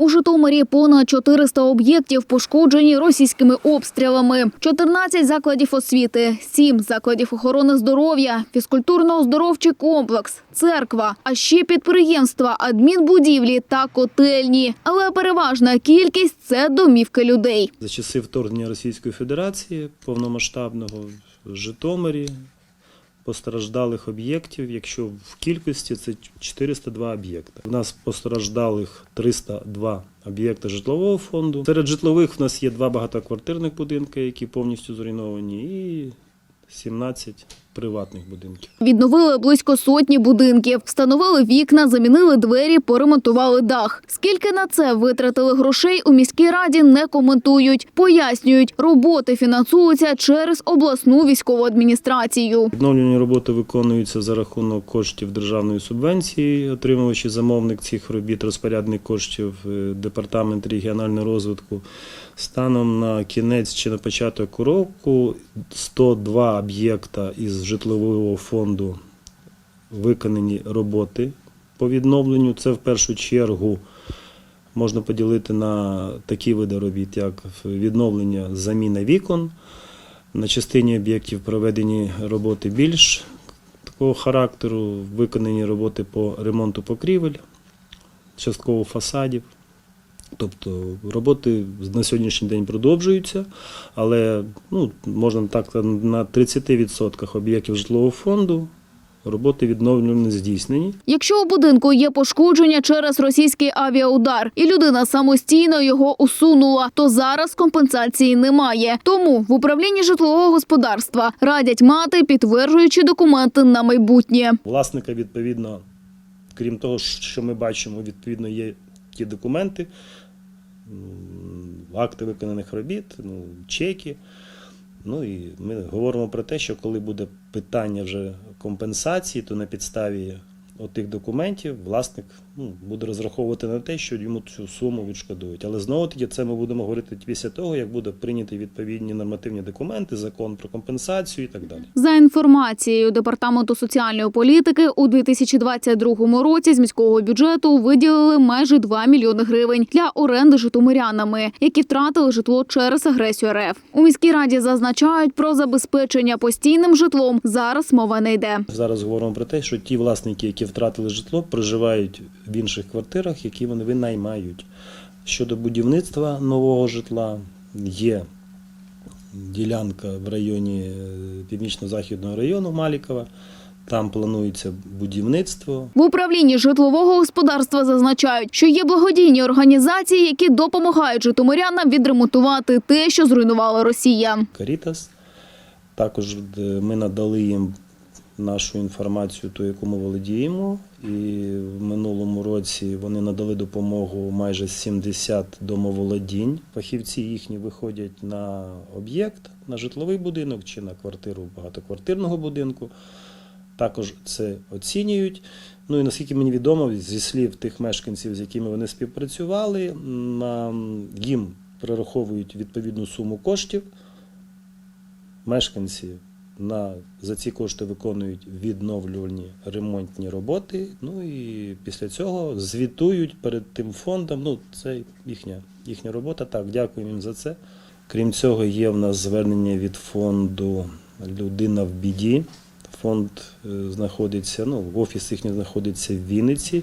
У Житомирі понад 400 об'єктів пошкоджені російськими обстрілами, 14 закладів освіти, 7 закладів охорони здоров'я, фізкультурно-оздоровчий комплекс, церква, а ще підприємства, адмінбудівлі та котельні. Але переважна кількість це домівки людей. За часи вторгнення Російської Федерації повномасштабного в Житомирі постраждалих об'єктів, якщо в кількості це 402 об'єкти. У нас постраждалих 302 об'єкти житлового фонду. Серед житлових в нас є два багатоквартирних будинки, які повністю зруйновані, і 17 приватних будинків. Відновили близько сотні будинків, встановили вікна, замінили двері, поремонтували дах. Скільки на це витратили грошей у міській раді, не коментують. Пояснюють, роботи фінансуються через обласну військову адміністрацію. Відновлені роботи виконуються за рахунок коштів державної субвенції, отримувачі замовник цих робіт, розпорядник коштів е, департамент регіонального розвитку. Станом на кінець чи на початок року 102 об'єкта із житлового фонду виконані роботи по відновленню. Це в першу чергу можна поділити на такі види робіт, як відновлення заміна вікон. На частині об'єктів проведені роботи більш такого характеру, виконані роботи по ремонту покрівель, частково фасадів. Тобто роботи на сьогоднішній день продовжуються, але ну, можна так на 30% об'єктів житлового фонду роботи відновлені здійснені. Якщо у будинку є пошкодження через російський авіаудар, і людина самостійно його усунула, то зараз компенсації немає. Тому в управлінні житлового господарства радять мати підтверджуючі документи на майбутнє. Власника, відповідно, крім того, що ми бачимо, відповідно, є ті документи, акти виконаних робіт, ну, чеки. Ну і ми говоримо про те, що коли буде питання вже компенсації, то на підставі отих документів власник ну, буде розраховувати на те, що йому цю суму відшкодують. Але знову таки це ми будемо говорити після того, як буде прийняті відповідні нормативні документи, закон про компенсацію і так далі. За інформацією департаменту соціальної політики, у 2022 році з міського бюджету виділили майже 2 мільйони гривень для оренди житомирянами, які втратили житло через агресію РФ. У міській раді зазначають про забезпечення постійним житлом. Зараз мова не йде. Зараз говоримо про те, що ті власники, які втратили житло, проживають в інших квартирах, які вони винаймають. Щодо будівництва нового житла, є ділянка в районі е, північно-західного району Малікова. Там планується будівництво. В управлінні житлового господарства зазначають, що є благодійні організації, які допомагають житомирянам відремонтувати те, що зруйнувала Росія. Карітас. Також е, ми надали їм нашу інформацію, ту, яку ми володіємо. І в минулому році вони надали допомогу майже 70 домоволодінь. Фахівці їхні виходять на об'єкт, на житловий будинок чи на квартиру багатоквартирного будинку. Також це оцінюють. Ну і наскільки мені відомо, зі слів тих мешканців, з якими вони співпрацювали, їм перераховують відповідну суму коштів. Мешканці на, за ці кошти виконують відновлювальні ремонтні роботи. Ну і після цього звітують перед тим фондом. Ну, це їхня, їхня робота. Так, дякуємо їм за це. Крім цього, є в нас звернення від фонду Людина в біді. Фонд е, знаходиться, ну, офіс їхній знаходиться в Вінниці.